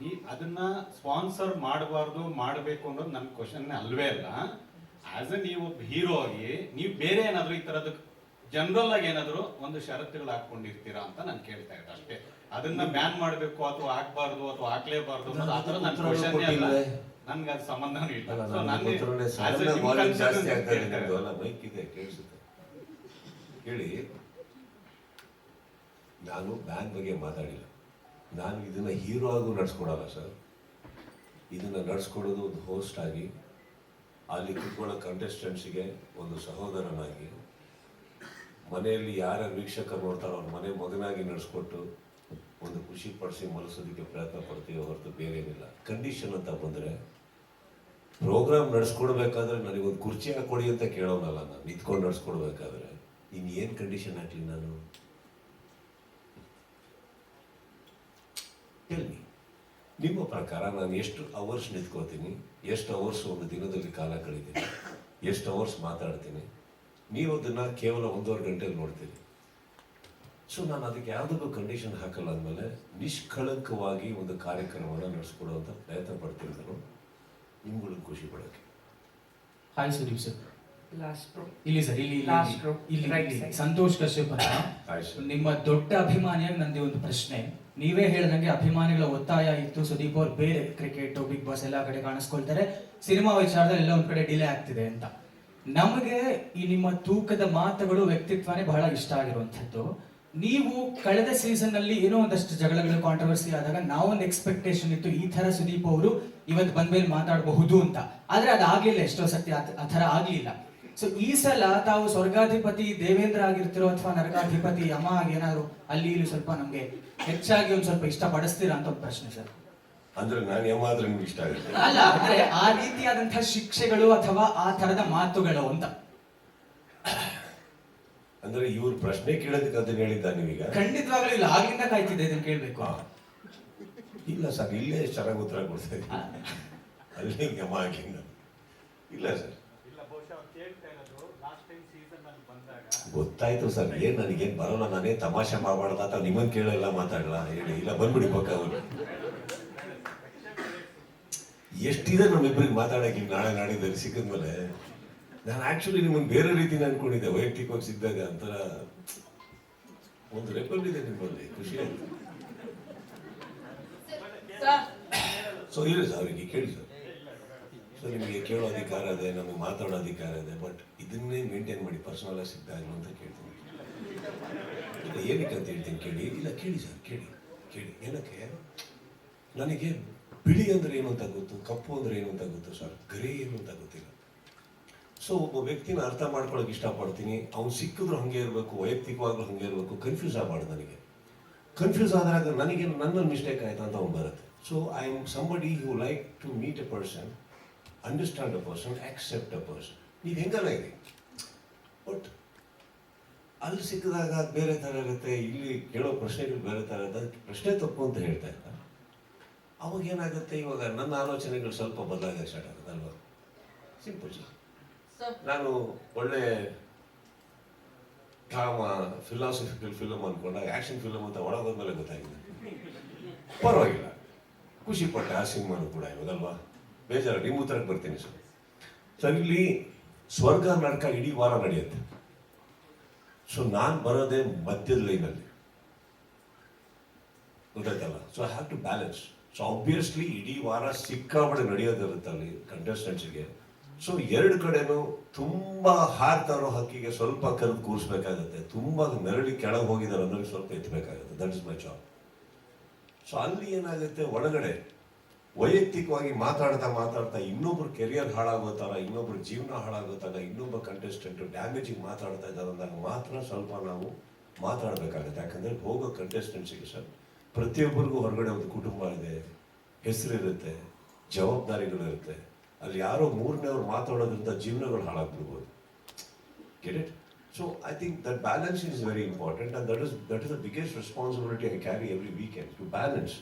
ಈ ಅದನ್ನ ಸ್ಪಾನ್ಸರ್ ಮಾಡಬಾರ್ದು ಮಾಡಬೇಕು ಅನ್ನೋದು ನನ್ನ ಕ್ವಶನ್ ಅಲ್ವೇ ಅಲ್ಲ. ಆಸ್ ಎ ನೀವು ಹೀರೋ ಆಗಿ ನೀವು ಬೇರೆ ಏನಾದ್ರು ಈ ತರದ ಜನರಲ್ ಆಗಿ ಏನಾದ್ರು ಒಂದು ಷರತ್ತುಗಳು ಹಾಕೊಂಡಿರ್ತೀರಾ ಅಂತ ನಾನು ಕೇಳ್ತಾ ಇದ್ದೆ ಅಷ್ಟೇ. ಅದನ್ನ ಬ್ಯಾನ್ ಮಾಡಬೇಕು ಅಥವಾ ಹಾಕ್ಬಾರ್ದು ಅಥವಾ ಹಾಕ್ಲೇಬಾರ್ದು ಅನ್ನೋದು ಆ ಥರ ನನ್ನ ಕ್ವಶನ್ ಅಲ್ಲ? ನನ್ಗೆ ಅದು ಸಂಬಂಧನೂ ಇಲ್ಲ. ನಾನು ಹೇಳಿ ನಾನು ಬ್ಯಾನ್ ಬಗ್ಗೆ ಮಾತಾಡಿಲ್ಲ. ನಾನು ಇದನ್ನ ಹೀರೋ ಆಗೂ ನಡ್ಸ್ಕೊಡಲ್ಲ ಸರ್. ಇದನ್ನ ನಡ್ಸ್ಕೊಡೋದು ಒಂದು ಹೋಸ್ಟ್ ಆಗಿ, ಅಲ್ಲಿ ಕೂತ್ಕೊಳ್ಳೋ ಕಂಟೆಸ್ಟೆಂಟ್ಸಿಗೆ ಒಂದು ಸಹೋದರನಾಗಿ, ಮನೆಯಲ್ಲಿ ಯಾರ ವೀಕ್ಷಕರು ನೋಡ್ತಾರೋ ಅವ್ರ ಮನೆ ಮಗನಾಗಿ ನಡೆಸ್ಕೊಟ್ಟು ಒಂದು ಖುಷಿ ಪಡಿಸಿ ಮಲಸೋದಕ್ಕೆ ಪ್ರಯತ್ನ ಪಡ್ತೀವಿ ಹೊರತು ಬೇರೆ ಏನಿಲ್ಲ ಕಂಡೀಷನ್ ಅಂತ ಬಂದರೆ ಪ್ರೋಗ್ರಾಮ್ ನಡೆಸ್ಕೊಡ್ಬೇಕಾದ್ರೆ ನನಗೊಂದು ಕುರ್ಚಿ ಹಾಕೊಡಿ ಅಂತ ಕೇಳೋನಲ್ಲ ನಾನು. ನಿಂತ್ಕೊಂಡು ನಡೆಸ್ಕೊಡ್ಬೇಕಾದ್ರೆ ಇನ್ನೇನು ಕಂಡೀಷನ್ ಹಾಕ್ಲಿ ನಾನು ಹೇಳಿ ನಿಮ್ಮ ಪ್ರಕಾರ ನಾನು ಎಷ್ಟು ಅವರ್ಸ್ ನಿಂತ್ಕೋತೀನಿ ಎಷ್ಟು ಅವರ್ಸ್ ಒಂದು ದಿನದಲ್ಲಿ ಕಾಲ ಕಳೀತೀನಿ ಎಷ್ಟು ಅವರ್ಸ್ ಮಾತಾಡ್ತೀನಿ ನೀವು ಅದನ್ನ ಕೇವಲ ಒಂದೂವರೆ ಗಂಟೆಲಿ ನೋಡ್ತೀನಿ ಸೊ ನಾನು ಅದಕ್ಕೆ ಯಾವುದಕ್ಕೂ ಕಂಡೀಷನ್ ಹಾಕಲ್ಲ ಅಂದಮೇಲೆ ನಿಷ್ಕಳಂಕವಾಗಿ ಒಂದು ಕಾರ್ಯಕ್ರಮವನ್ನು ನಡೆಸ್ಕೊಡುವಂಥ ಪ್ರಯತ್ನ ಪಡ್ತೀನಿ ನಾನು. ನಿಮ್ಗಳಿಗೆ ಖುಷಿ ಪಡೋಕ್ಕೆ ಹಾಯ್ ಸುದೀಪ್ ಸರ್. ಇಲ್ಲಿ ಸರ್ ಇಲ್ಲಿ ಇಲ್ಲಿ- ಸಂತೋಷ್ ಕಶ್ಯಪ್ ಅಂತ. ಹಾಯ್ ಸರ್ ನಿಮ್ಮ ದೊಡ್ಡ ಅಭಿಮಾನಿಯಾಗಿ ನಂದೇ ಒಂದು ಪ್ರಶ್ನೆ. ನೀವೇ ಹೇಳಿದಂಗೆ ಅಭಿಮಾನಿಗಳ ಒತ್ತಾಯ ಇತ್ತು. ಸುದೀಪ್ ಅವ್ರು ಬೇರೆ ಕ್ರಿಕೆಟ್ ಬಿಗ್ ಬಾಸ್ ಎಲ್ಲ ಕಡೆ ಕಾಣಿಸ್ಕೊಳ್ತಾರೆ. ಸಿನಿಮಾ ವಿಚಾರದಲ್ಲಿ ಎಲ್ಲ ಒಂದ್ ಕಡೆ ಡಿಲೇ ಆಗ್ತಿದೆ ಅಂತ. ನಮಗೆ ಈ ನಿಮ್ಮ ತೂಕದ ಮಾತುಗಳು ವ್ಯಕ್ತಿತ್ವನೇ ಬಹಳ ಇಷ್ಟ ಆಗಿರುವಂಥದ್ದು. ನೀವು ಕಳೆದ ಸೀಸನ್ ಅಲ್ಲಿ ಏನೋ ಒಂದಷ್ಟು ಜಗಳಗಳು ಕಾಂಟ್ರವರ್ಸಿ ಆದಾಗ ನಾವೊಂದು ಎಕ್ಸ್ಪೆಕ್ಟೇಷನ್ ಇತ್ತು, ಈ ತರ ಸುದೀಪ್ ಅವರು ಇವತ್ತು ಬಂದ್ಮೇಲೆ ಮಾತಾಡಬಹುದು ಅಂತ. ಆದ್ರೆ ಅದಾಗ್ಲಿಲ್ಲ, ಎಷ್ಟೋ ಸತಿ ಆ ತರ ಆಗ್ಲಿಲ್ಲ. ಸೊ ಈ ಸಲ ತಾವು ಸ್ವರ್ಗಾಧಿಪತಿ ದೇವೇಂದ್ರ ಆಗಿರ್ತಿರೋ ಅಥವಾ ನರಕಾಧಿಪತಿ ಯಮ ಆಗಿ ಏನಾದ್ರು ಅಲ್ಲಿ ಇಲ್ಲಿ ಸ್ವಲ್ಪ ನಮ್ಗೆ ಹೆಚ್ಚಾಗಿ ಒಂದ್ ಸ್ವಲ್ಪ ಇಷ್ಟ ಪಡಿಸ್ತೀರಾ ಅಂತ ಒಂದು ಪ್ರಶ್ನೆ ಸರ್ ಅಂದ್ರೆ ನಾನು ಯಮ ಆದ್ರೆ ನಿಮ್ಗೆ ಇಷ್ಟ ಆಗುತ್ತೆ. ಅಲ್ಲ ಅಂದ್ರೆ ಆ ರೀತಿಯಾದಂತಹ ಶಿಕ್ಷೆಗಳು ಅಥವಾ ಆ ತರದ ಮಾತುಗಳು ಅಂತ. ಅಂದ್ರೆ ಇವ್ರು ಪ್ರಶ್ನೆ ಕೇಳೋದಕ್ಕೆ ಅದನ್ನ ಹೇಳಿದ್ದ ನೀವೀಗ? ಖಂಡಿತವಾಗ್ಲೂ ಇಲ್ಲ. ಆಗ್ಲಿಂದ ಕಾಯ್ತಿದ್ದೆ ಇದನ್ನ ಕೇಳ್ಬೇಕು. ಇಲ್ಲ ಸರ್ ಇಲ್ಲೇ ಚೆನ್ನಾಗಿ ಉತ್ತರ ಕೊಡ್ತಾ ಇದ್ದೀನಿ. ಅಲ್ಲಿ ಯಮ ಆಗಿಲ್ಲ ಇಲ್ಲ ಸರ್ ಗೊತ್ತಾಯ್ತು ಸರ್ ಏನ್ ನನಗೇನ್ ಬರೋಲ್ಲ ನಾನೇ ತಮಾಷೆ ಮಾಡಬಾರ್ದ ಅಥವಾ ನಿಮ್ಮನ್ ಕೇಳಲ್ಲ ಮಾತಾಡಲ್ಲ ಹೇಳಿ ಇಲ್ಲ ಬಂದ್ಬಿಡಿ ಪಕ್ಕ ಅವ್ರು. ಎಷ್ಟಿದೆ ನಮ್ಮಿಬ್ಬರಿಗೆ ಮಾತಾಡಕ್ಕೆ ಈಗ ನಾಳೆ ನಾಡಿದ್ದಲ್ಲಿ ಸಿಕ್ಕಿದ್ಮೇಲೆ? ನಾನು ಆಕ್ಚುಲಿ ನಿಮ್ಮನ್ನು ಬೇರೆ ರೀತಿ ಅನ್ಕೊಂಡಿದ್ದೆ ವೈಯಕ್ತಿಕವಾಗಿ ಸಿಕ್ಕಿದಾಗ ಒಂಥರ ಒಂದು ರೆಪಲ್ ಇದೆ ನಿಮ್ಮಲ್ಲಿ ಖುಷಿ ಆಯ್ತು. ಸೊ ಇಲ್ಲ ಸರ್ ಅವರಿಗೆ ಕೇಳಿ ಸರ್. ಸೊ ನಿಮಗೆ ಕೇಳೋ ಅಧಿಕಾರ ಇದೆ, ನಮಗೆ ಮಾತಾಡೋ ಅಧಿಕಾರ ಇದೆ ಬಟ್ ಇದನ್ನೇ ಮೇಂಟೈನ್ ಮಾಡಿ ಪರ್ಸನಲ್ ಆಗಿ ಸಿಗ್ತಾಯಿಲ್ಲ ಅಂತ ಕೇಳ್ತೀನಿ. ಏನಕ್ಕೆ ಅಂತ ಹೇಳ್ತೀನಿ ಕೇಳಿ, ಇಲ್ಲ ಕೇಳಿ ಸರ್, ಕೇಳಿ ಕೇಳಿ. ಏನಕ್ಕೆ? ನನಗೆ ಬಿಳಿ ಅಂದ್ರೆ ಏನು ಅಂತ ಗೊತ್ತು, ಕಪ್ಪು ಅಂದ್ರೆ ಏನು ಅಂತ ಗೊತ್ತು ಸರ್, ಗರಿ ಏನು ಅಂತ ಗೊತ್ತಿಲ್ಲ. ಸೊ ಒಬ್ಬ ವ್ಯಕ್ತಿನ ಅರ್ಥ ಮಾಡ್ಕೊಳಕ್ ಇಷ್ಟಪಡ್ತೀನಿ, ಅವ್ನು ಸಿಕ್ಕಿದ್ರು ಹಂಗೆ ಇರಬೇಕು, ವೈಯಕ್ತಿಕವಾಗ್ಲೂ ಹಂಗೆ ಇರಬೇಕು ಕನ್ಫ್ಯೂಸ್ ಆಗಬಾರ್ದು ನನಗೆ. ಕನ್ಫ್ಯೂಸ್ ಆದಾಗ ನನಗೆ ನನ್ನ ಮಿಸ್ಟೇಕ್ ಆಯ್ತು ಅಂತ ಅವ್ನು ಬರುತ್ತೆ. So I am somebody you like to meet a person understand a person accept a person ನೀವು ಹೆಂಗಲ್ಲ ಇದೆ ಬಟ್ ಅಲ್ಲಿ ಸಿಕ್ಕಿದಾಗ ಅದು ಬೇರೆ ಥರ ಇರುತ್ತೆ ಇಲ್ಲಿ ಕೇಳೋ ಪ್ರಶ್ನೆಗಳು ಬೇರೆ ಥರ ಇರುತ್ತೆ ಅದಕ್ಕೆ ಪ್ರಶ್ನೆ ತಪ್ಪು ಅಂತ ಹೇಳ್ತಾ ಇಲ್ಲ. ಅವಾಗ ಏನಾಗುತ್ತೆ ಇವಾಗ? ನನ್ನ ಆಲೋಚನೆಗಳು ಸ್ವಲ್ಪ ಬದಲಾಗಕ್ಕೆ ಸ್ಟಾರ್ಟ್ ಆಗುತ್ತೆ ಅಲ್ವಾ? ಸಿಂಪಲ್ ನಾನು ಒಳ್ಳೆ ಡ್ರಾಮಾ ಫಿಲಾಸಫಿಕಲ್ ಫಿಲಮ್ ಅಂದ್ಕೊಂಡಾಗ ಆ್ಯಕ್ಷನ್ ಫಿಲಮ್ ಅಂತ ಒಳಗೋದ್ಮೇಲೆ ಗೊತ್ತಾಗಿದೆ. ಪರವಾಗಿಲ್ಲ. ಖುಷಿ ಪಟ್ಟೆ ಆ ಸಿನಿಮಾನು ಕೂಡ ಇವಾಗಲ್ವಾ ಬೇಜಾರು ನಿಮ್ಮ ಉತ್ತರಕ್ಕೆ ಬರ್ತೀನಿ ಸರ್. ಸರ್, ಇಲ್ಲಿ ಸ್ವರ್ಗ ನರಕ ಇಡೀ ವಾರ ನಡೆಯುತ್ತೆ. ಸೊ ನಾನು ಬರೋದೇ ಮಧ್ಯದ ಲೈನಲ್ಲಿ ಗೊತ್ತಾಯ್ತಲ್ಲ? So I have to balance so obviously ಇಡೀ ವಾರ ಸಿಕ್ಕಾಪಟ್ಟೆ ನಡೆಯೋದಿರುತ್ತೆ ಅಲ್ಲಿ ಕಂಟೆಸ್ಟೆಂಟ್ಸ್ಗೆ ಸೊ ಎರಡು ಕಡೆನೂ ತುಂಬಾ ಹಾರ್ತಾರೋ ಹಕ್ಕಿಗೆ ಸ್ವಲ್ಪ ಕರೆದು ಕೂರಿಸ್ಬೇಕಾಗತ್ತೆ. ತುಂಬಾ ನೆರಳಿ ಕೆಳಗೆ ಹೋಗಿದ್ದಾರೆ ಅನ್ನೋರಿಗೆ ಸ್ವಲ್ಪ ಎತ್ತಬೇಕಾಗುತ್ತೆ that is my job so ಅಲ್ಲಿ ಏನಾಗುತ್ತೆ? ಒಳಗಡೆ ವೈಯಕ್ತಿಕವಾಗಿ ಮಾತಾಡ್ತಾ ಮಾತಾಡ್ತಾ ಇನ್ನೊಬ್ರು ಕೆರಿಯರ್ ಹಾಳಾಗೋ ಇನ್ನೊಬ್ರ ಜೀವನ ಹಾಳಾಗೋ ಥರ ಇನ್ನೊಬ್ಬ ಕಂಟೆಸ್ಟೆಂಟ್ ಡ್ಯಾಮೇಜಿಂಗ್ ಮಾತಾಡ್ತಾ ಇದ್ದಾರೆ ಅಂದಾಗ ಮಾತ್ರ ಸ್ವಲ್ಪ ನಾವು ಮಾತಾಡಬೇಕಾಗುತ್ತೆ. ಯಾಕಂದ್ರೆ ಹೋಗೋ ಕಂಟೆಸ್ಟೆಂಟ್ಸಿಗೆ ಸರ್ ಪ್ರತಿಯೊಬ್ಬರಿಗೂ ಹೊರಗಡೆ ಒಂದು ಕುಟುಂಬ ಇದೆ, ಹೆಸರಿರುತ್ತೆ, ಜವಾಬ್ದಾರಿಗಳಿರುತ್ತೆ. ಅಲ್ಲಿ ಯಾರೋ ಮೂರನೇವ್ರು ಮಾತಾಡೋದ್ರಿಂದ ಜೀವನಗಳು ಹಾಳಾಗ್ಬಿಡ್ಬೋದು. It so I think that balance is very important and that is that is the biggest responsibility I carry every weekend to balance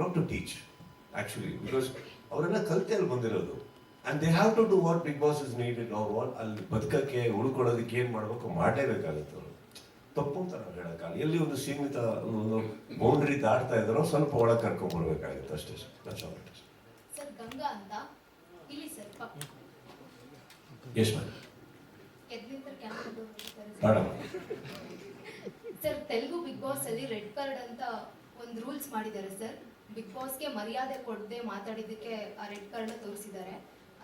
not to to teach because ಅವರೆಲ್ಲ ಕಲ್ತೆ ಅಲ್ಲಿ ಬಂದಿರೋದು. And they have to do what Bigg Boss is needed ಅವ್ರು what ಅಲ್ಲಿ ಬದುಕಕ್ಕೆ ಉಳ್ಕೊಳ್ಳೋದಕ್ಕೆ ಏನು ಮಾಡಬೇಕು ಮಾಡಲೇಬೇಕಾಗುತ್ತೆ ಅವರು. ತಪ್ಪು ಅಂತ ನಾವು ಹೇಳೋಕ್ಕಾಗಲ್ಲ ಎಲ್ಲಿ ಒಂದು ಸೀಮಿತ ಒಂದು ಬೌಂಡ್ರಿ ದಾಟ್ತಾ ಇದ್ದಾರೋ ಸ್ವಲ್ಪ ಒಳಗೆ ಕರ್ಕೊಂಡ್ ಬರ್ಬೇಕಾಗುತ್ತೆ ಅಷ್ಟೇ sir. ಎದ್ನಿಂದ camera Madam. Sir Telugu Bigg Boss ಅಲ್ಲಿ ರೆಡ್ ಕಾರ್ಡ್ ಅಂತ ಒಂದು ರೂಲ್ಸ್ ಮಾಡಿದ್ದಾರೆ ಸರ್. ಬಿಗ್ ಬಾಸ್ಗೆ ಮರ್ಯಾದೆ ಕೊಡದೆ ಮಾತಾಡಿದ್ದಕ್ಕೆ ಆ ರೆಡ್ ಕಾರ್ಡ್ನ ತೋರಿಸಿದ್ದಾರೆ.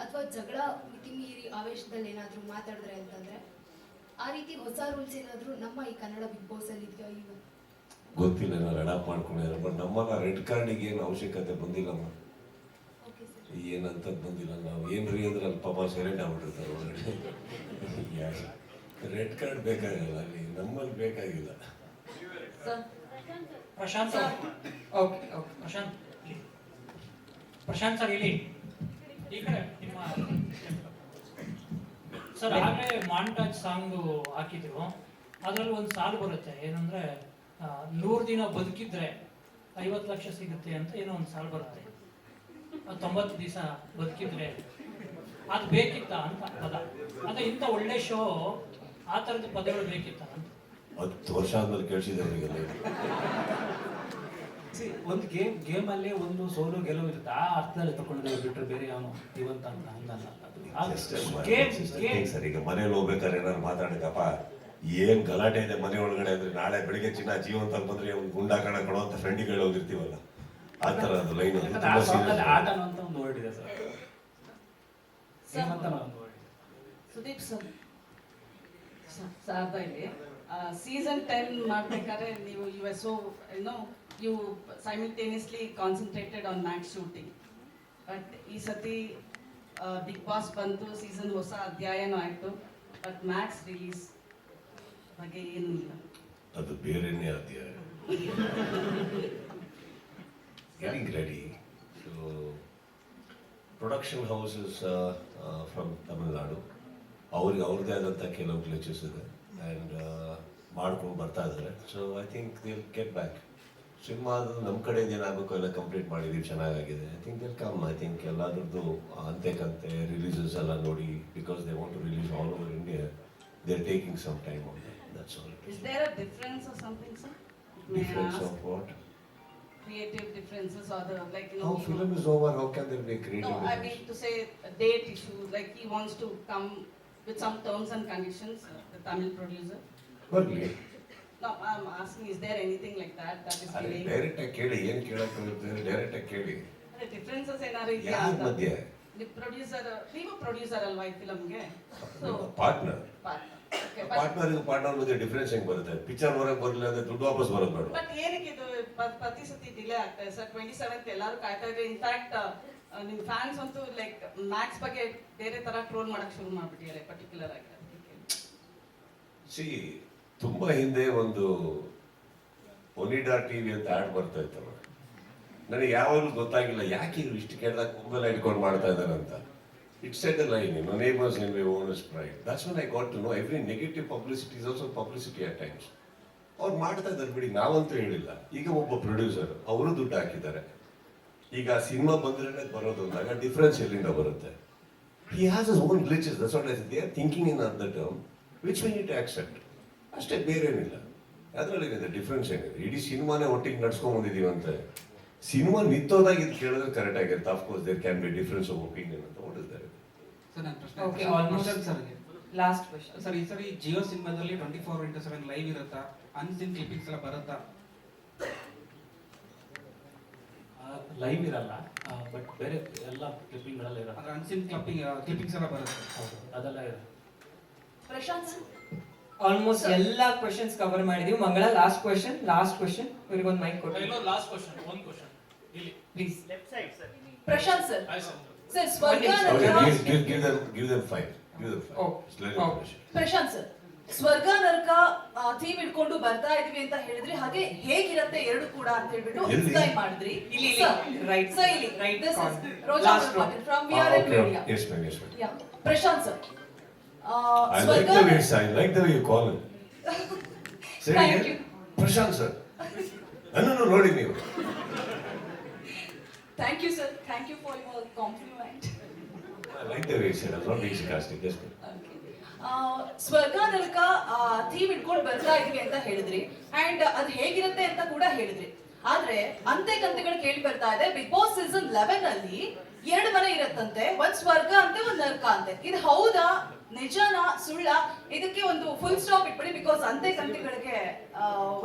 ಅಥವಾ ಜಗಳ ಮಿತಿ ಮೀರಿ ಆವೇಶದಲ್ಲಿ ಏನಾದರೂ ಮಾತಾಡಿದ್ರೆ ಅಂತಂದ್ರೆ ಆ ರೀತಿ ಹೊಸ ರೂಲ್ಸ್ ಏನಾದರೂ ನಮ್ಮ ಈ ಕನ್ನಡ ಬಿಗ್ ಬಾಸ್ ಅಲ್ಲಿ ಇದೆಯಾ ಈಗ? ಗೊತ್ತಿಲ್ಲ ನಾನು ಅಡಾಪ್ಟ್ ಮಾಡ್ಕೊಂಡಿದ್ದಾರೆ ಬಟ್ ನಮ್ಮನ್ನ ರೆಡ್ ಕಾರ್ಡಿಗೆ ಏನು ಅವಶ್ಯಕತೆ ಬಂದಿಲ್ಲಮ್ಮ ಓಕೆ ಸರ್ ಏನಂತದ್ದು ಬಂದಿಲ್ಲ ನಾವು ರೀ ಅಂದ್ರೆ ಅಲ್ಲಿ ಪಾಪ ಸೈಲೆಂಟ್ ಆಗ್ಬಿಟ್ಟಿರ್ತಾರೆ ಒಳಗಡೆ. ರೆಡ್ ಕಾರ್ಡ್ ಬೇಕಾಗಿಲ್ಲ ಅಲ್ಲಿ ನಮ್ಮಲ್ಲಿ ಬೇಕಾಗಿಲ್ಲ. Prashanth sir okay okay, Prashanth. Prashanth sir, ಇಲ್ಲಿ. ಈ ಕಡೆ ನಿಮ್ಮ ಸರ್ ಆಗಲೇ ಮಾಂಟಾಜ್ ಸಾಂಗ್ ಹಾಕಿದ್ರು. ಅದರಲ್ಲಿ ಒಂದು ಸಾಲು ಬರುತ್ತೆ. ಏನಂದ್ರೆ ನೂರು ದಿನ ಬದುಕಿದ್ರೆ ಐವತ್ತು ಲಕ್ಷ ಸಿಗುತ್ತೆ ಅಂತ ಏನೋ ಒಂದು ಸಾಲು ಬರುತ್ತೆ. ತೊಂಬತ್ತು ದಿವಸ ಬದುಕಿದ್ರೆ ಅದು ಬೇಕಿತ್ತ ಅಂತ ಪದ. ಅದೇ ಇಂಥ ಒಳ್ಳೆ ಶೋ ಆ ಥರದ ಪದಗಳು ಬೇಕಿತ್ತ ಅಂತ. ಹತ್ತು ವರ್ಷ ಆದ್ಮೇಲೆ ಕೇಳಿಸಿದೆ ಅವರಿಗೆಲ್ಲ ಒಂದು ಗೇಮ್ ಗೇಮ್ ಅಲ್ಲಿ ಒಂದು ಸೋಲು ಗೆಲುವು ಇರುತ್ತೆ. ಆ ಅರ್ಥದಲ್ಲಿ ತಗೊಂಡು ಬಿಟ್ಟರೆ ಬೇರೆ ಅವನು ಜೀವಂತ ಅಂತ ಹಂಗಲ್ಲ. ಅದು ಗೇಮ್ ಗೇಮ್. ಸರ್ ಈಗ ಮನೇಲಿ ಹೋಗ್ಬೇಕಾದ್ರೆ ಏನಾದ್ರು ಮಾತಾಡಿದಪ್ಪ ಏನ್ ಗಲಾಟೆ ಇದೆ ಮನೆ ಒಳಗಡೆ ಅಂದ್ರೆ ನಾಳೆ ಬೆಳಿಗ್ಗೆ ಚಿನ್ನ ಜೀವಂತ ಬಂದ್ರೆ ಒಂದು ಗುಂಡ ಕಣ ಕೊಡೋ ಅಂತ ಫ್ರೆಂಡಿಗಳು ಹೋಗಿರ್ತೀವಲ್ಲ ಆ ತರ ಅದು ಲೈನ್ ಆಟ ಅಂತ ಒಂದು ವರ್ಡ್ ಇದೆ ಸರ್. ಸುದೀಪ್ ಸರ್ ಸಾರ್ದ ಇಲ್ಲಿ. ಸೀಸನ್ ಟೆನ್ ಮಾಡಬೇಕಾದ್ರೆ ನೀವು ಯು ಎಸ್ ಓ ಏನೋ you simultaneously concentrated on Max shooting but ಈ ಸತಿ ಬಿಗ್ ಬಾಸ್ ಬಂತು ಸೀಸನ್ ಹೊಸ ಅಧ್ಯಾಯನೂ ಆಯಿತು ಬಟ್ ಮ್ಯಾಕ್ಸ್ ರಿಲೀಸ್ ಬಗ್ಗೆ ಏನೂ ಇಲ್ಲ. ಅದು ಬೇರೆನೇ ಅಧ್ಯಾಯ. Getting ready so production houses from Tamil Nadu ಅವ್ರಿಗೆ ಅವ್ರದ್ದೇ ಆದಂಥ ಕೆಲವು ಗ್ಲಿಚಸ್ ಇದೆ. ಆ್ಯಂಡ್ ಮಾಡ್ಕೊಂಡು ಬರ್ತಾ ಇದ್ದಾರೆ. So I think they'll get back ಸಿನಿಮಾದು ನಮ್ಮ ಕಡೆಯಿಂದ ಏನಾಗಬೇಕು ಎಲ್ಲ ಕಂಪ್ಲೀಟ್ ಮಾಡಿದೀವಿ ಚೆನ್ನಾಗಿದೆ I think they'll come I think ಎಲ್ಲಾದ್ರದ್ದು ಅಂತೆ ಕಂತೆ ರಿಲೀಸಸ್ ಎಲ್ಲ ನೋಡಿ because they want to release all over India they are taking some time on that's all it is there a difference or something sir Difference of what? creative differences or the like you How know film is over, how can there be creative No, I difference? mean to say a date issue, like he wants to come with some terms and conditions, uh, the Tamil producer. ಬರ್ಲಿ No, I'm asking, is there anything like that that is ಅದೇ delaying? Direct ಆಗಿ ಕೇಳಿ ಏನ್ ಕೇಳಕ್ಕೆ direct ಆಗಿ ಕೇಳಿ ಅದೇ differences ಏನಾದ್ರು ಇದೆಯಾ ಯಾರ ಅಂತ? ಮಧ್ಯೆ The producer, ನೀವು producer ಅಲ್ವಾ ಈ ಫಿಲಮ್ಗೆ? So, partner partner. Okay, but- partner partner ಮಧ್ಯೆ ಡಿಫ್ರೆನ್ಸ್ ಹೆಂಗ್ ಬರುತ್ತೆ ಪಿಕ್ಚರ್ ಹೊರಗೆ ಬರಲಿಲ್ಲ ಅಂದ್ರೆ ದುಡ್ಡು ವಾಪಸ್ ಬರೋದು ಬೇಡ But ಏನಕ್ಕೆ ಇದು ಪ- ಪ್ರತಿ ಸತಿ ಡಿಲೇ ಆಗ್ತಾ ಇದೆ ಸರ್ ಟ್ವೆಂಟಿ ಸೆವೆಂತ್ ಎಲ್ಲರೂ ಕಾಯ್ತಾ ಇದ್ರೆ ಇನ್ಫ್ಯಾಕ್ಟ್ ನಿಮ್ ಫ್ಯಾನ್ಸ್ ಅಂತೂ ಲೈಕ್ ಮ್ಯಾಕ್ಸ್ ಬಗ್ಗೆ ಬೇರೆ ತರ ಟ್ರೋಲ್ ಮಾಡಕ್ ಶುರು ಮಾಡ್ಬಿಟ್ಟಿದ್ದಾರೆ ಪರ್ಟಿಕ್ಯುಲರ್ ಆಗಿ. ಸಿ, ತುಂಬಾ ಹಿಂದೆ ಒಂದು ಒನಿಡಾ ಟಿವಿ ಅಂತ ಆಡ್ ಬರ್ತಾ ಇತ್ತು ನನಗೆ ಯಾವಾಗಲೂ ಗೊತ್ತಾಗಿಲ್ಲ, ಯಾಕೆ ಇವ್ರು ಇಷ್ಟು ಕೇಳಿದಾಗ ಕುಂಬೆಲ್ಲ ಇಟ್ಕೊಂಡು ಮಾಡ್ತಾ ಇದ್ದಾರೆ ಅಂತ. It's set line in neighbours in my owners pride that's one I got to know every negative publicity is also publicity at times ಅವ್ರು ಮಾಡ್ತಾ ಇದ್ದಾರೆ ಬಿಡಿ, ನಾವಂತೂ ಹೇಳಿಲ್ಲ. ಈಗ ಒಬ್ಬ ಪ್ರೊಡ್ಯೂಸರ್ ಅವರು ದುಡ್ಡು ಹಾಕಿದ್ದಾರೆ. ಈಗ ಸಿನಿಮಾ ಬಂದ್ರೆ ಬರೋದು ಅಂದಾಗ ಡಿಫ್ರೆನ್ಸ್ ಎಲ್ಲಿಂದ ಬರುತ್ತೆ? He has his own glitches that's what I they are thinking in the term which we need accept ಅಷ್ಟೇ ಬೇರೇನಿಲ್ಲ. ಅದರಲ್ಲಿ ಏನಿದೆ? ಡಿಫ್ರೆನ್ಸ್ ಏನಿದೆ? ಇಡೀ ಸಿನಿಮಾನೇ ಒಟ್ಟಿಗೆ ನಡ್ಸ್ಕೊಂಡ್ ಬಂದಿದೀವಿ ಅಂತ ಸಿನಿಮಾ ನಿಂತೋದಾಗ ಇದು ಕೇಳಿದ್ರೆ ಕರೆಕ್ಟ್ ಆಗಿರುತ್ತೆ. Of course there can be difference of opinion ಅಂತ what is there almost sir. Last question sir ಈ ಸರಿ ಜಿಯೋ ಸಿನಿಮಾದಲ್ಲಿ twenty four into seven live ಇರುತ್ತಾ? ಅನ್ಸಿನ್ ಕ್ಲಿಪಿಂಗ್ಸ್ ಎಲ್ಲ ಬರುತ್ತಾ? ಲೈವ್ ಇರಲ್ಲ ಬಟ್ ಬೇರೆ ಎಲ್ಲ ಕ್ಲಿಪ್ಪಿಂಗ್ಗಳೆಲ್ಲ ಇರಲ್ಲ. ಅದ್ರ ಅನ್ಸಿನ್ ಕ್ಲಿಪ್ಪಿಂಗ್ ಕ್ಲಿಪ್ಪಿಂಗ್ಸ್ ಎಲ್ಲ ಬರುತ್ತೆ. ಹೌದು ಅದೆಲ್ಲ ಇರುತ್ತೆ ಪ್ರಶಾಂತ್ ಆಲ್ಮೋಸ್ಟ್ ಎಲ್ಲ ಕ್ವೆಶ್ಚನ್ಸ್ ಕವರ್ ಮಾಡಿದೀವಿ. ಮಂಗಳ ಲಾಸ್ಟ್ ಕ್ವೆಶನ್ ಲಾಸ್ಟ್ ಕ್ವೆಶನ್ ಇವ್ರಿಗೆ ಒಂದು ಮೈಕ್ ಕೊಡಿ ಇನ್ನೊಂದು ಲಾಸ್ಟ್ ಕ್ವೆಶ್ಚನ್ ಒಂದು ಕ್ವೆಶ್ಚನ್ ಇಲ್ಲಿ. Please Prashanth sir? Prashanth sir sir ಸ್ವರ್ಗ give give five. Oh. It's very Oh. precious. Prashanth sir. ಸ್ವರ್ಗ ನರಕ ಥೀಮ್ ಇಟ್ಕೊಂಡು ಬರ್ತಾ ಇದ್ವಿ ಅಂತ ಹೇಳಿದ್ರಿ ಹಾಗೆ ಹೇಗಿರತ್ತೆ ಎರಡು ಕೂಡ ಅಂತ ಹೇಳ್ಬಿಟ್ಟು ಮಾಡಿದ್ರಿ. ಇಲ್ಲಿ right right from we are Prashanth sir I like call it thank you Prashanth sir ನೋಡಿ ನೀವು. Thank you sir thank you for your I like the way ಸ್ವರ್ಗ ನರಕ ಥೀಮ್ ಇಟ್ಕೊಂಡು ಬರ್ತಾ ಇದೀವಿ ಅಂತ ಹೇಳಿದ್ರಿ. ಅಂಡ್ ಅದು ಹೇಗಿರುತ್ತೆ ಅಂತ ಕೂಡ ಹೇಳಿದ್ರಿ. ಆದ್ರೆ ಅಂತೆ ಕಂತೆಗಳು ಕೇಳಿ ಬರ್ತಾ ಇದೆ, ಬಿಗ್ ಬಾಸ್ ಸೀಸನ್ ಲೆವೆನ್ ಅಲ್ಲಿ ಎರಡು ಮನೆ ಇರತ್ತಂತೆ, ಒಂದ್ ಸ್ವರ್ಗ ಅಂತೆ, ಒಂದ್ ನರ್ಕ ಅಂತೆ. ಇದು ಹೌದಾ? ನಿಜನಾ? ಸುಳ್ಳ? ಇದಕ್ಕೆ ಒಂದು ಫುಲ್ ಸ್ಟಾಪ್ ಇಟ್ಬಿಡಿ ಬಿಕಾಸ್ ಅಂತೆ ಕಂತೆಗಳಿಗೆ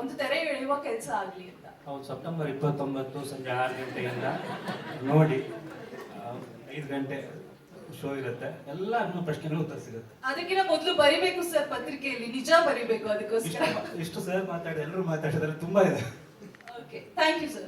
ಒಂದು ತೆರೆ ಎಳೆಯುವ ಕೆಲಸ ಆಗ್ಲಿ ಅಂತ. ಹೌದು, ಸೆಪ್ಟೆಂಬರ್ ಇಪ್ಪತ್ತೊಂಬತ್ತು ಸಂಜೆ ಆರು ಗಂಟೆಯಿಂದ ನೋಡಿ ಐದು ಗಂಟೆ. ಶೋ ಇರುತ್ತೆ. ಎಲ್ಲ ನಿಮ್ಮ ಪ್ರಶ್ನೆಗಳು ಉತ್ತರ ಸಿಗುತ್ತೆ. ಅದಕ್ಕಿಂತ ಮೊದಲು ಬರಿಬೇಕು ಸರ್ ಪತ್ರಿಕೆಯಲ್ಲಿ ನಿಜ ಬರಿಬೇಕು ಅದಕ್ಕೋಸ್ಕರ. ಇಷ್ಟು ಇಷ್ಟು ಸರ್ ಮಾತಾಡಿ ಎಲ್ಲರೂ ಮಾತಾಡಿದ್ರೆ ತುಂಬಾ ಇದೆ. Okay thank you sir